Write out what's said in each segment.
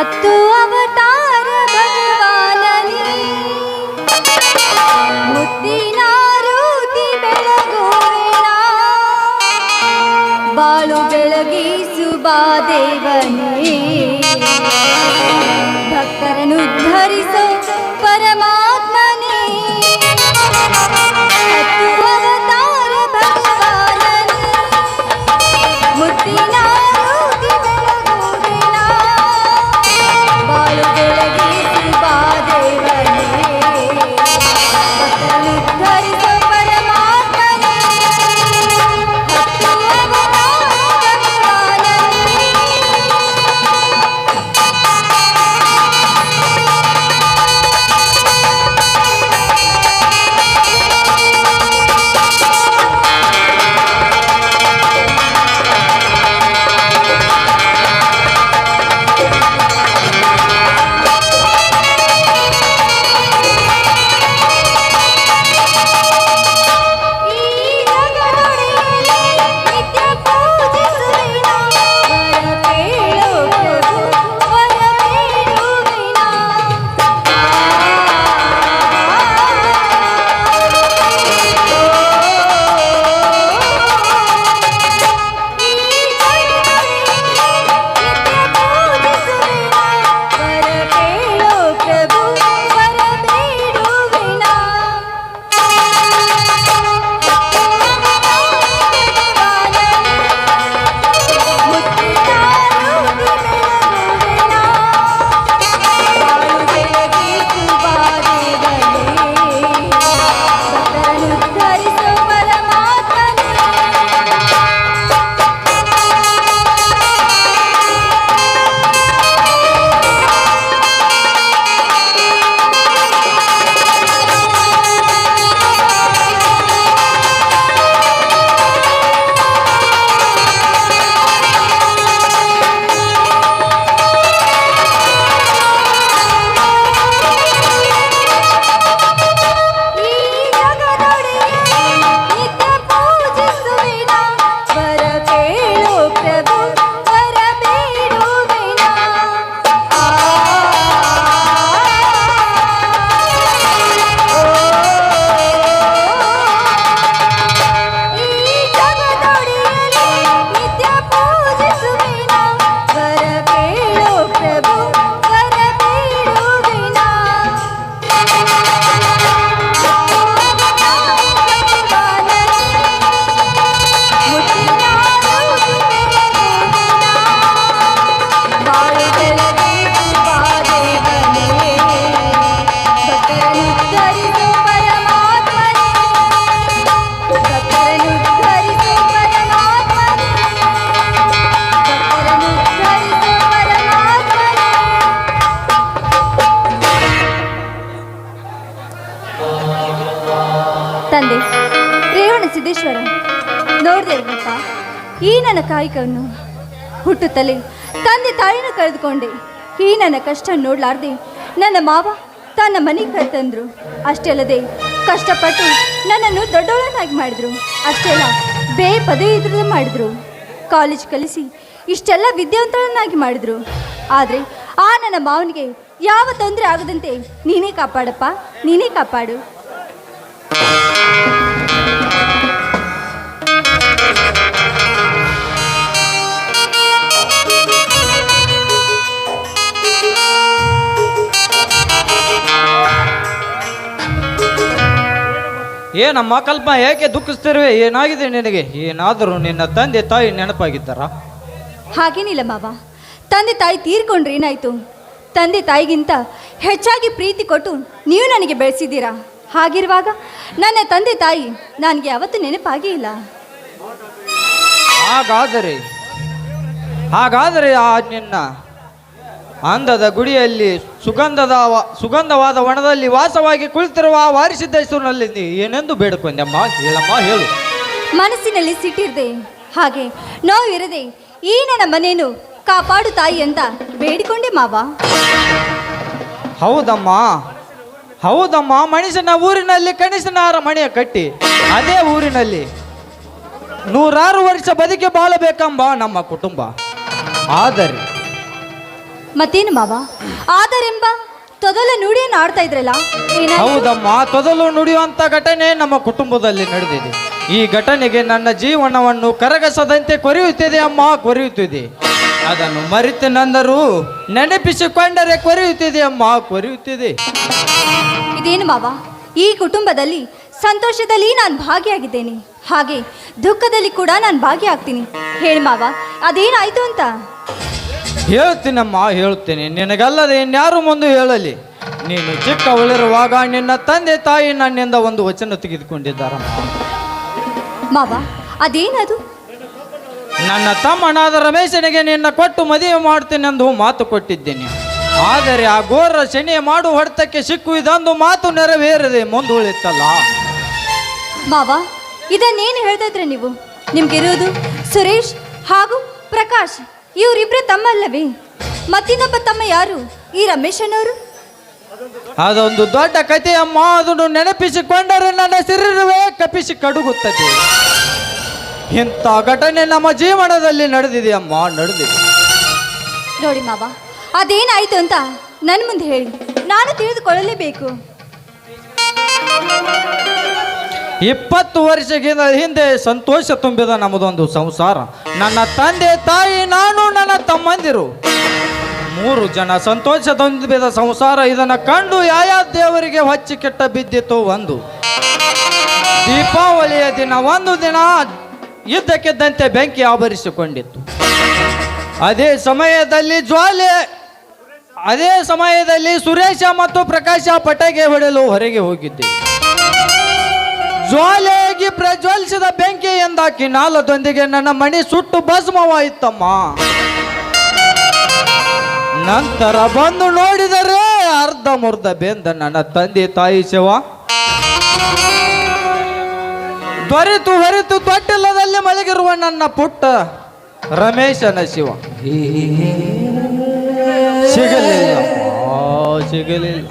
ಹತ್ತು ಅವತಾರ ಭಗವಾನನೇ. ಮುತ್ತಿನ ರೂತಿ ಬೆಳಗುವೆನ ಬಾಳು ಬೆಳಗಿಸು ಬಾ ದೇವನೇ. ಸಿದ್ದೇಶ್ವರ ನೋಡಿದೆ ಈ ನನ್ನ ಕಾಯಕವನ್ನು ಹುಟ್ಟುತ್ತಲೇ ತಂದೆ ತಾಯಿನ ಕರೆದುಕೊಂಡೆ. ಈ ನನ್ನ ಕಷ್ಟ ನೋಡ್ಲಾರ್ದೆ ನನ್ನ ಮಾವ ತನ್ನ ಮನೆಗೆ ಕರೆತಂದ್ರು. ಅಷ್ಟೇ ಅಲ್ಲದೆ ಕಷ್ಟಪಟ್ಟು ನನ್ನನ್ನು ದೊಡ್ಡವಳನ್ನಾಗಿ ಮಾಡಿದ್ರು. ಅಷ್ಟೇ ಅಲ್ಲ ಬೇ ಪದವಿ ಇದ್ರ ಮಾಡಿದ್ರು. ಕಾಲೇಜ್ ಕಲಿಸಿ ಇಷ್ಟೆಲ್ಲ ವಿದ್ಯಾವಂತಳನ್ನಾಗಿ ಮಾಡಿದ್ರು. ಆದರೆ ಆ ನನ್ನ ಮಾವನಿಗೆ ಯಾವ ತೊಂದರೆ ಆಗದಂತೆ ನೀನೇ ಕಾಪಾಡಪ್ಪ, ನೀನೇ ಕಾಪಾಡು. ಏನಮ್ಮ ಕಲ್ಪ ಏಕೆ ದುಃಖಿಸ್ತಿರುವೆ? ಏನಾಗಿದೆ ನಿನಗೆ? ಏನಾದರೂ ನಿನ್ನ ತಂದೆ ತಾಯಿ ನೆನಪಾಗಿದ್ದಾರಾ? ಹಾಗೇನಿಲ್ಲ ಮಾವ. ತಂದೆ ತಾಯಿ ತೀರ್ಕೊಂಡ್ರೆ ಏನಾಯ್ತು? ತಂದೆ ತಾಯಿಗಿಂತ ಹೆಚ್ಚಾಗಿ ಪ್ರೀತಿ ಕೊಟ್ಟು ನೀವು ನನಗೆ ಬೆಳೆಸಿದ್ದೀರಾ? ಹಾಗಿರುವಾಗ ನನ್ನ ತಂದೆ ತಾಯಿ ನನಗೆ ಯಾವತ್ತೂ ನೆನಪಾಗೇ ಇಲ್ಲ. ಹಾಗಾದರೆ ಹಾಗಾದರೆ ಆ ನಿನ್ನ ಅಂದದ ಗುಡಿಯಲ್ಲಿ ಸುಗಂಧದ ಸುಗಂಧವಾದ ವನದಲ್ಲಿ ವಾಸವಾಗಿ ಕುಳಿತಿರುವ ವಾರಿಸಿದ್ದೇಶ್ವರನಲ್ಲಿ ನೀ ಏನೆಂದು ಬೇಡಿಕೊಂಡೆಮ್ಮ? ಹೇಳಮ್ಮ ಹೇಳು. ಮನಸ್ಸಿನಲ್ಲಿ ಸಿಟ್ಟಿರದೆ. ಹಾಗೆ ನೋವಿರದೆ ಈ ನನ್ನ ಮನೇನು ಕಾಪಾಡು ತಾಯಿ ಅಂತ ಬೇಡಿಕೊಂಡೆ ಮಾವ. ಹೌದಮ್ಮ ಹೌದಮ್ಮ ಮನುಷ್ಯನ ಊರಿನಲ್ಲಿ ಕಣಿಸನಾರ ಮನೆಯ ಕಟ್ಟಿ. ಅದೇ ಊರಿನಲ್ಲಿ ನೂರಾರು ವರ್ಷ ಬದುಕಿ ಬಾಳಬೇಕೆಂಬ ನಮ್ಮ ಕುಟುಂಬ. ಆದರೆ ಮತ್ತೇನು ಮಾವ? ಆದರೆಂಬ ತೊದಲ ನುಡಿಯನ್ನು ಆಡ್ತಾ ಇದ್ರಲ್ಲ ಏನಾಯ್ತು? ಹೌದಮ್ಮ ತೊದಲು ನುಡಿಯುವಂತ ಘಟನೆ ನಮ್ಮ ಕುಟುಂಬದಲ್ಲಿ ನಡೆದಿದೆ. ಈ ಘಟನೆಗೆ ನನ್ನ ಜೀವನವನ್ನು ಕರಗಸದಂತೆ ಕೊರೆಯುತ್ತಿದೆ ಅಮ್ಮ ಕೊರೆಯುತ್ತಿದೆ. ಅದನ್ನು ಮರೆತು ನಂದರು ನೆನಪಿಸಿಕೊಂಡರೆ ಕೊರೆಯುತ್ತಿದೆ ಅಮ್ಮ ಕೊರೆಯುತ್ತಿದೆ. ಇದೇನು ಮಾವ? ಈ ಕುಟುಂಬದಲ್ಲಿ ಸಂತೋಷದಲ್ಲಿ ನಾನು ಭಾಗಿಯಾಗಿದ್ದೇನೆ. ಹಾಗೆ ದುಃಖದಲ್ಲಿ ಕೂಡ ನಾನು ಭಾಗಿಯಾಗ್ತೀನಿ. ಹೇಳಿ ಮಾವ ಅದೇನಾಯ್ತು ಅಂತ? ಹೇಳ್ತೀನಮ್ಮ ಹೇಳ್ತೀನಿ. ನಿನಗಲ್ಲದೆ ಇನ್ಯಾರು ಮುಂದೆ ಹೇಳಲಿ? ನೀನು ಚಿಕ್ಕವಳಿರುವಾಗ ನಿನ್ನ ತಂದೆ ತಾಯಿ ನನ್ನಿಂದ ಒಂದು ವಚನ ತೆಗೆದುಕೊಂಡಿದ್ದಾರಮ್ಮ. ಮಾವ ಅದೇನದು? ನನ್ನ ತಮ್ಮನಾದ ರಮೇಶನಿಗೆ ನಿನ್ನ ಕೊಟ್ಟು ಮದುವೆ ಮಾಡ್ತೀನೆಂದು ಮಾತು ಕೊಟ್ಟಿದ್ದೇನೆ. ಆದರೆ ಆ ಗೋರ ಶನಿಯ ಮಾಡು ಹೊಡೆತಕ್ಕೆ ಸಿಕ್ಕು ಇದೊಂದು ಮಾತು ನೆರವೇರದೆ ಮುಂದುಳಿತಲ್ಲ ಮಾವ ಇದನ್ನೇನು ಹೇಳ್ತಾ ಇದ್ರೆ ನೀವು? ನಿಮ್ಗಿರೋದು ಸುರೇಶ್ ಹಾಗೂ ಪ್ರಕಾಶ್. ಇವರಿಬ್ರು ತಮ್ಮಲ್ಲವೇ? ಮತ್ತಿನ್ನೊಬ್ಬ ತಮ್ಮ ಯಾರು? ಈ ರಮೇಶನವರು? ಅದೊಂದು ದೊಡ್ಡ ಕಥೆಯಮ್ಮ ಅದನ್ನು ನೆನಪಿಸಿಕೊಂಡರೆ ನನ್ನ ಸಿರಿರುವೆ ಕಪಿಸಿ ಕಡುಗುತ್ತದೆ. ಇಂಥ ಘಟನೆ ನಮ್ಮ ಜೀವನದಲ್ಲಿ ನಡೆದಿದೆ ಅಮ್ಮ? ನಡೆದಿದೆ. ನೋಡಿ ಮಾವ ಅದೇನಾಯ್ತು ಅಂತ ನನ್ನ ಮುಂದೆ ಹೇಳಿ. ನಾನು ತಿಳಿದುಕೊಳ್ಳಲೇಬೇಕು. ಇಪ್ಪತ್ತು ವರ್ಷಗಿಂತ ಹಿಂದೆ ಸಂತೋಷ ತುಂಬಿದ ನಮ್ಮದೊಂದು ಸಂಸಾರ. ನನ್ನ ತಂದೆ ತಾಯಿ, ನಾನು ನನ್ನ ತಮ್ಮಂದಿರು. ಮೂರು ಜನ ಸಂತೋಷ ತುಂಬಿದ ಸಂಸಾರ. ಇದನ್ನು ಕಂಡು ಯಾವ ದೇವರಿಗೆ ಹೊಚ್ಚಿ ಕೆಟ್ಟ ಬಿದ್ದಿತ್ತು ಒಂದು. ದೀಪಾವಳಿಯ ದಿನ, ಒಂದು ದಿನ ಇದ್ದಕ್ಕಿದ್ದಂತೆ ಬೆಂಕಿ ಆವರಿಸಿಕೊಂಡಿತ್ತು. ಅದೇ ಸಮಯದಲ್ಲಿ ಜ್ವಾಲೆ, ಅದೇ ಸಮಯದಲ್ಲಿ ಸುರೇಶ ಮತ್ತು ಪ್ರಕಾಶ ಪಟಾಕಿ ಹೊಡೆಯಲು ಹೊರಗೆ ಹೋಗಿದ್ದೆ. ಜ್ವಾಲೆಯಾಗಿ ಪ್ರಜ್ವಲಿಸಿದ ಬೆಂಕಿ ಎಂದಾಕಿ ನಾಲದೊಂದಿಗೆ ನನ್ನ ಮಣಿ ಸುಟ್ಟು ಭಸ್ಮವಾಯಿತಮ್ಮ ನಂತರ ಬಂದು ನೋಡಿದರೆ ಅರ್ಧ ಮುರ್ಧ ಬೆಂದ ನನ್ನ ತಂದೆ ತಾಯಿ ಶಿವ ದೊರೆತು ಹೊರಿತು ತೊಟ್ಟಿಲ್ಲದಲ್ಲಿ ಮಲಗಿರುವ ನನ್ನ ಪುಟ್ಟ ರಮೇಶನ ಶಿವ ಸಿಗಲಿಲ್ಲ ಸಿಗಲಿಲ್ಲ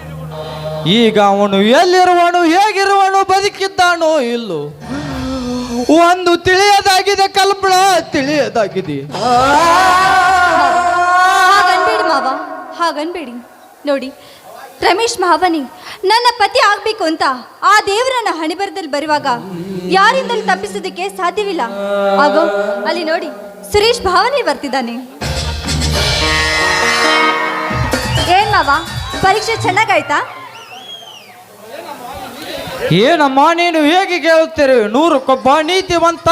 ಈಗ ಅವನು ಎಲ್ಲಿರುವನು, ಹೇಗಿರುವನು, ಬದುಕಿದ್ದಾನೋ ಇಲ್ಲೋ. ಒಂದು ತಿಳಿಯದಾಗಿದೆ ಕಲ್ಪಳ ತಿಳಿಯದಾಗಿದೆ. ಹಾಗನ್ಬೇಡಿ ಮಾವ, ಹಾಗನ್ಬೇಡಿ. ನೋಡಿ, ರಮೇಶ್ ಮಾವನಿ, ನನ್ನ ಪತಿ ಆಗ್ಬೇಕು ಅಂತ ಆ ದೇವರನ್ನ ಹಣಿಬರದಲ್ಲಿ ಬರುವಾಗ ಯಾರಿಂದಲೂ ತಪ್ಪಿಸೋದಕ್ಕೆ ಸಾಧ್ಯವಿಲ್ಲ. ಹಾಗೋ ಅಲ್ಲಿ ನೋಡಿ, ಸುರೇಶ್ ಭಾವನೆ ಬರ್ತಿದ್ದಾನೆ. ಏನ್ ಮಾವ, ಪರೀಕ್ಷೆ ಚೆನ್ನಾಗಾಯ್ತಾ? ಏನಮ್ಮ ನೀನು ಹೇಗೆ ಕೇಳುತ್ತೀರಿ? ನೂರಕ್ಕೊಬ್ಬ ನೀತಿವಂತ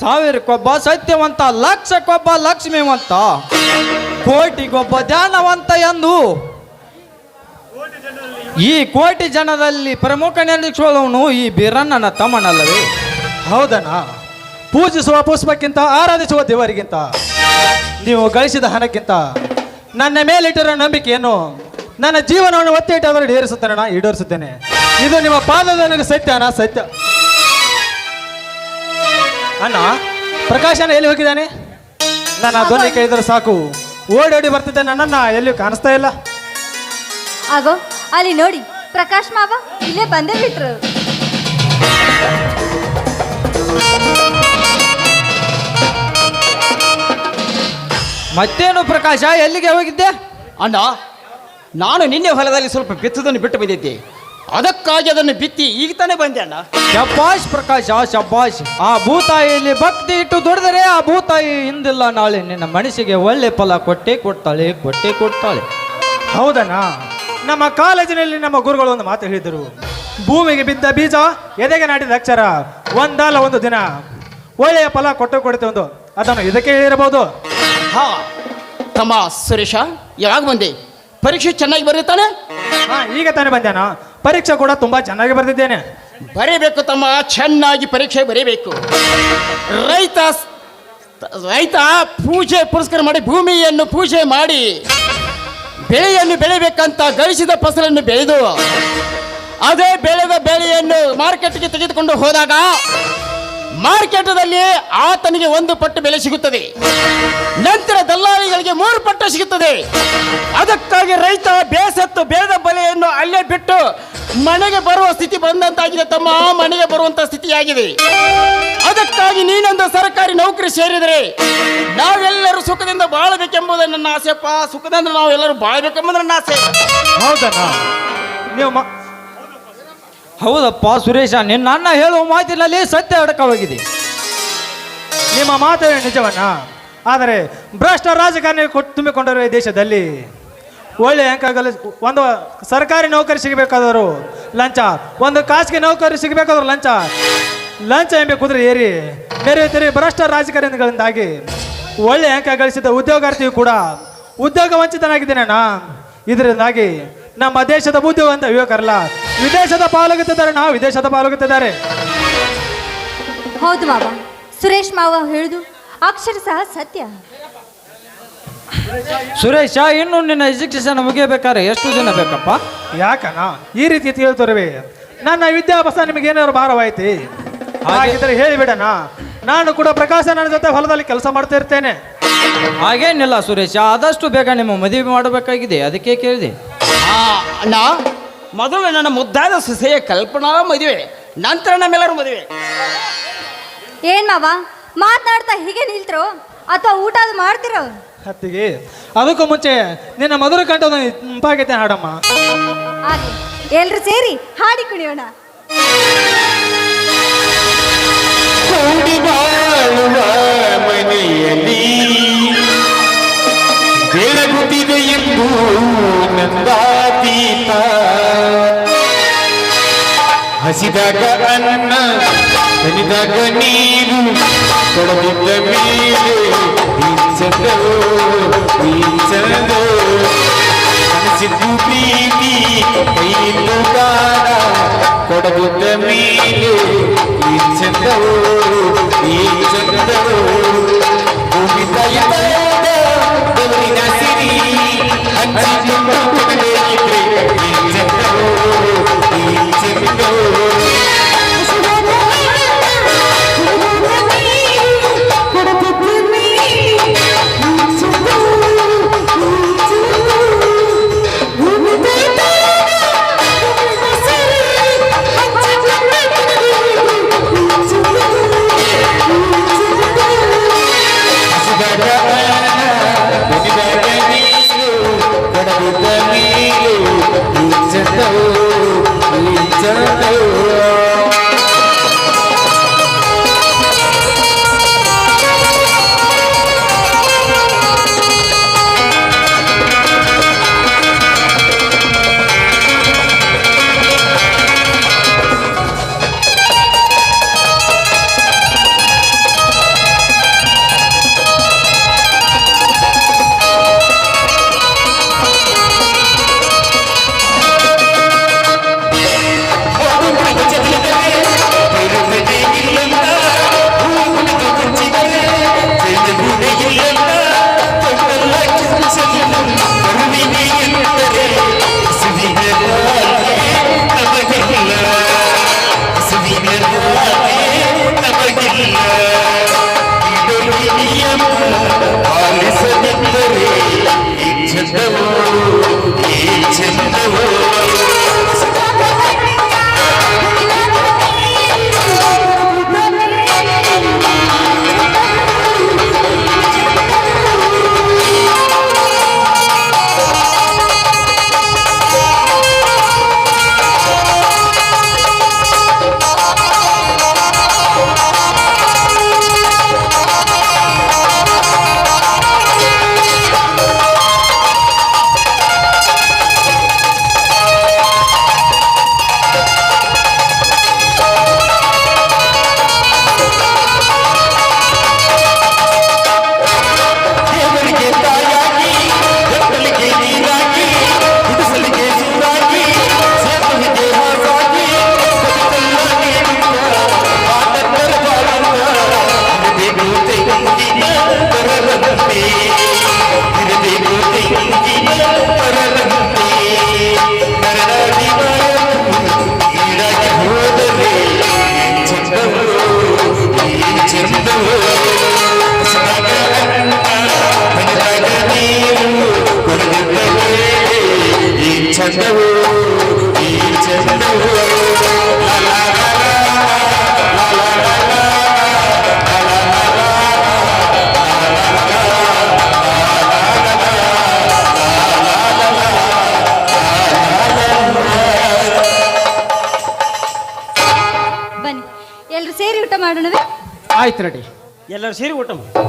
ಸಾವಿರ ಕೊಬ್ಬ ಸತ್ಯವಂತ ಲಕ್ಷ ಲಕ್ಷಕ್ಕೊಬ್ಬ ಲಕ್ಷ್ಮಿವಂತ, ಕೋಟಿಗೊಬ್ಬ ಧ್ಯಾನವಂತ ಎಂದು ಈ ಕೋಟಿ ಜನದಲ್ಲಿ ಪ್ರಮುಖ ನೆನಪಿಸುವವನು ಈ ಬಿರಣ್ಣನ ತಮ್ಮನಲ್ಲವೇ. ಹೌದಣ್ಣ? ಪೂಜಿಸುವ ಪುಷ್ಪಕ್ಕಿಂತ, ಆರಾಧಿಸುವ ದೇವರಿಗಿಂತ, ನೀವು ಗಳಿಸಿದ ಹಣಕ್ಕಿಂತ ನನ್ನ ಮೇಲಿಟ್ಟಿರೋ ನಂಬಿಕೆಯನ್ನು ನನ್ನ ಜೀವನವನ್ನು ಒತ್ತಿ ಅದರಲ್ಲಿ ಈಡೇರಿಸುತ್ತೇನೆ ನಾ ಈಡೇರಿಸುತ್ತೇನೆ. ಇದು ನಿಮ್ಮ ಪಾದದ ನನಗೆ ಸತ್ಯ ಅಣ್ಣ ಸತ್ಯ. ಅಣ್ಣ ಪ್ರಕಾಶನ ಎಲ್ಲಿ ಹೋಗಿದ್ದಾನೆ? ನನ್ನ ಧ್ವನಿ ಕೇಳಿದ್ರೆ ಸಾಕು. ಓಡೋಡಿ ಬರ್ತಿದ್ದೆ ನನ್ನನ್ನ ಎಲ್ಲಿಯೂ ಕಾಣಿಸ್ತಾ ಇಲ್ಲ. ಆಗೋ ಅಲ್ಲಿ ನೋಡಿ ಪ್ರಕಾಶ್ ಮಾವ ಇಲ್ಲೇ ಬಂದೇ ಬಿಟ್ರು. ಮತ್ತೇನು ಪ್ರಕಾಶ ಎಲ್ಲಿಗೆ ಹೋಗಿದ್ದೆ? ಅಣ್ಣ ನಾನು ನಿನ್ನೆ ಹೊಲದಲ್ಲಿ ಸ್ವಲ್ಪ ಬಿತ್ತದನ್ನು ಬಿಟ್ಟು ಬಂದಿದ್ದೆ. ಅದಕ್ಕಾಗಿ ಅದನ್ನು ಬಿತ್ತಿ ಈಗ ತಾನೇ ಬಂದೆ ಅಣ್ಣ. ಶಬ್ಬಾಷ್ ಪ್ರಕಾಶ ಶಬ್ಬಾಷ್ ಆ ಭೂತಾಯಿಯಲ್ಲಿ ಭಕ್ತಿ ಇಟ್ಟು ದುಡಿದರೆ ಆ ಭೂತಾಯಿ ಹಿಂದಿಲ್ಲ ನಾಳೆ ನಿನ್ನ ಮನಸ್ಸಿಗೆ ಒಳ್ಳೆ ಫಲ ಕೊಟ್ಟೆ ಕೊಡ್ತಾಳೆ ಕೊಟ್ಟೆ ಕೊಡ್ತಾಳೆ. ಹೌದಣ್ಣ. ನಮ್ಮ ಕಾಲೇಜಿನಲ್ಲಿ ನಮ್ಮ ಗುರುಗಳು ಒಂದು ಮಾತು ಹೇಳಿದರು. ಭೂಮಿಗೆ ಬಿದ್ದ ಬೀಜ ಎದೆಗೆ ನಾಟಿದ ಅಕ್ಷರ? ಒಂದಲ್ಲ ಒಂದು ದಿನ. ಒಳ್ಳೆಯ ಫಲ ಕೊಟ್ಟು ಕೊಡುತ್ತೆ ಒಂದು. ಅದನ್ನು ಇದಕ್ಕೆ ಹೇಳಿರಬಹುದು. ಹಾ ತಮ್ಮ ಸುರೇಶ ಯಾವಾಗ ಬಂದೆ? ಪರೀಕ್ಷೆ ಚೆನ್ನಾಗಿ ಬರುತ್ತಾನೆ ಹಾ ಈಗ ತಾನೇ ಬಂದೇನ ಪರೀಕ್ಷೆ ಕೂಡ ತುಂಬಾ ಚೆನ್ನಾಗಿ ಬರೆದಿದ್ದೇನೆ. ಬರೀಬೇಕು ತಮ್ಮ, ಚೆನ್ನಾಗಿ ಪರೀಕ್ಷೆ ಬರೀಬೇಕು. ರೈತ ರೈತ ಪೂಜೆ ಪುರಸ್ಕಾರ ಮಾಡಿ ಭೂಮಿಯನ್ನು ಪೂಜೆ ಮಾಡಿ ಬೆಳೆಯನ್ನು ಬೆಳಿಬೇಕಂತ ಗಳಿಸಿದ ಫಸಲನ್ನು ಬೆಳೆದು, ಅದೇ ಬೆಳೆದ ಬೆಳೆಯನ್ನು ಮಾರ್ಕೆಟ್ಗೆ ತೆಗೆದುಕೊಂಡು ಹೋದಾಗ ಮಾರ್ಕೆಟದಲ್ಲಿ ಆತನಿಗೆ ಒಂದು ಪಟ್ಟು ಬೆಲೆ ಸಿಗುತ್ತದೆ. ನಂತರ ದಲ್ಲಾಳಿಗಳಿಗೆ ಮೂರು ಪಟ್ಟು ಸಿಗುತ್ತದೆ. ಅದಕ್ಕಾಗಿ ರೈತ ಬೇಸತ್ತು ಬೇದ ಬೆಲೆಯನ್ನು ಅಲ್ಲೇ ಬಿಟ್ಟು ಮನೆಗೆ ಬರುವ ಸ್ಥಿತಿ ಬಂದಂತಾಗಿದೆ ತಮ್ಮ ಮನೆಗೆ ಬರುವಂತ ಸ್ಥಿತಿಯಾಗಿದೆ. ಅದಕ್ಕಾಗಿ ನೀನೊಂದು ಸರ್ಕಾರಿ ನೌಕರಿ ಸೇರಿದರೆ ನಾವೆಲ್ಲರೂ ಸುಖದಿಂದ ಬಾಳಬೇಕೆಂಬುದೇ ನನ್ನ ಆಸೆಪ್ಪ ಸುಖದಿಂದ ನಾವೆಲ್ಲರೂ ಬಾಳಬೇಕೆಂಬುದು ನನ್ನ ಆಸೆ. ಹೌದಣ್ಣ. ನೀವು ಹೌದಪ್ಪ ಸುರೇಶ ನಿನ್ನ ಅಣ್ಣ ಹೇಳುವ ಮಾತಿನಲ್ಲಿ ಸತ್ಯ ಅಡಕವಾಗಿದೆ ನಿಮ್ಮ ಮಾತು ನಿಜವನ್ನ? ಆದರೆ ಭ್ರಷ್ಟ ರಾಜಕಾರಣಿ ತುಂಬಿಕೊಂಡಿರುವ ಈ ದೇಶದಲ್ಲಿ. ಒಳ್ಳೆ ಅಂಕ ಗಳಿಸ್ ಒಂದು ಸರ್ಕಾರಿ ನೌಕರಿ ಸಿಗಬೇಕಾದವರು ಲಂಚ, ಒಂದು ಖಾಸಗಿ ನೌಕರಿ ಸಿಗಬೇಕಾದ್ರು ಲಂಚ. ಲಂಚ ಎಂಬ ಕುದುರೆ ಏರಿ ಬೇರೆ ಬೇರೆ ಭ್ರಷ್ಟ ರಾಜಕಾರಣಿಗಳಿಂದಾಗಿ ಒಳ್ಳೆ ಅಂಕ ಗಳಿಸಿದ ಉದ್ಯೋಗಾರ್ಥಿಯು ಕೂಡ ಉದ್ಯೋಗ ವಂಚಿತನಾಗಿದ್ದೇನಣ್ಣ ಇದರಿಂದಾಗಿ ನಮ್ಮ ದೇಶದ ಬುದ್ಧಿವಂತ ಯುವಕರಲ್ಲ. ವಿದೇಶದ ಪಾಲಾಗುತ್ತಿದ್ದಾರೆ ನಾವು ವಿದೇಶದ ಪಾಲಾಗುತ್ತಿದ್ದಾರೆ. ಹೌದು ಮಾವ. ಸುರೇಶ್ ಮಾವ ಹೇಳುದು ಸಹ ಸತ್ಯ. ಸುರೇಶ ಇನ್ನು ನಿನ್ನ ಎಜುಕೇಶನ್ ಮುಗಿಯಬೇಕಾದ್ರೆ ಎಷ್ಟು ದಿನ ಬೇಕಪ್ಪ? ಯಾಕನ ಈ ರೀತಿ ಹೇಳ್ತೊರವೆ ನನ್ನ ವಿದ್ಯಾಭ್ಯಾಸ ನಿಮಗೆ ಏನಾದ್ರು ಭಾರವಾಯ್ತಿ? ಹಾಗಿದ್ರೆ ಹೇಳಿಬಿಡಣ ನಾನು ಕೂಡ ಪ್ರಕಾಶ ನನ್ನ ಜೊತೆ ಹೊಲದಲ್ಲಿ ಕೆಲಸ ಮಾಡ್ತಾ ಇರ್ತೇನೆ. ಹಾಗೇನಿಲ್ಲ ಸುರೇಶ ಆದಷ್ಟು ಬೇಗ ನಿಮ್ಮ ಮದುವೆ ಮಾಡಬೇಕಾಗಿದೆ. ಅದಕ್ಕೆ ಕೇಳಿದೆ. ಆ, ಅಣ್ಣ ಮೊದಲು ನನ್ನ ಮುದ್ದಾದ ಸೊಸೆಯ ಕಲ್ಪನಾ ಮದುವೆ ನಂತರ ನಮ್ಮೆಲ್ಲರೂ ಮದುವೆ. ಏನ್ ಮಾವ ಮಾತನಾಡ್ತಾ ಹೀಗೆ ನಿಲ್ತ್ರೋ? ಅಥವಾ ಊಟ ಅದು ಮಾಡ್ತಿರೋ? ಹತ್ತಿಗೆ ಅದಕ್ಕೂ ಮುಂಚೆ ನಿನ್ನ ಮಧುರ ಕಂಠದ ಇಂಪಾಗೈತೆ ಹಾಡಮ್ಮ. ಹಾಗೆ ಎಲ್ರು ಸೇರಿ ಹಾಡಿ ಕುಣಿಯೋಣ. ಕೂಡಿ ಬಾಳುವ ಮನೆಯಲ್ಲಿ ಬೆಳಗುತ್ತಿದೆ ಎಂದು ನಂದಾತೀತ ಹಸಿದಾಗ ಅನ್ನ ದನಿದಾಗ ನೀರು ಕೊಡದಿದ್ದ ಮೇಲೆ ಬೀಚದೋ ಬೀಚದೋ ಕನಸಿದ್ದು ಪ್ರೀತಿ ಕೈಯಿದ್ದು ದಾನ ಕೊಡದಿದ್ದ ಮೇಲೆ ಈ ಚಂದವೋ ಚಂದವು ಈ ಚಂದವು ಬನ್ನಿ. ಎಲ್ಲರೂ ಸೇರಿ ಊಟ ಮಾಡೋಣವೇ? ಆಯ್ತು ನಡಿ ಎಲ್ಲರೂ ಸೇರಿ ಊಟ ಮಾಡಿ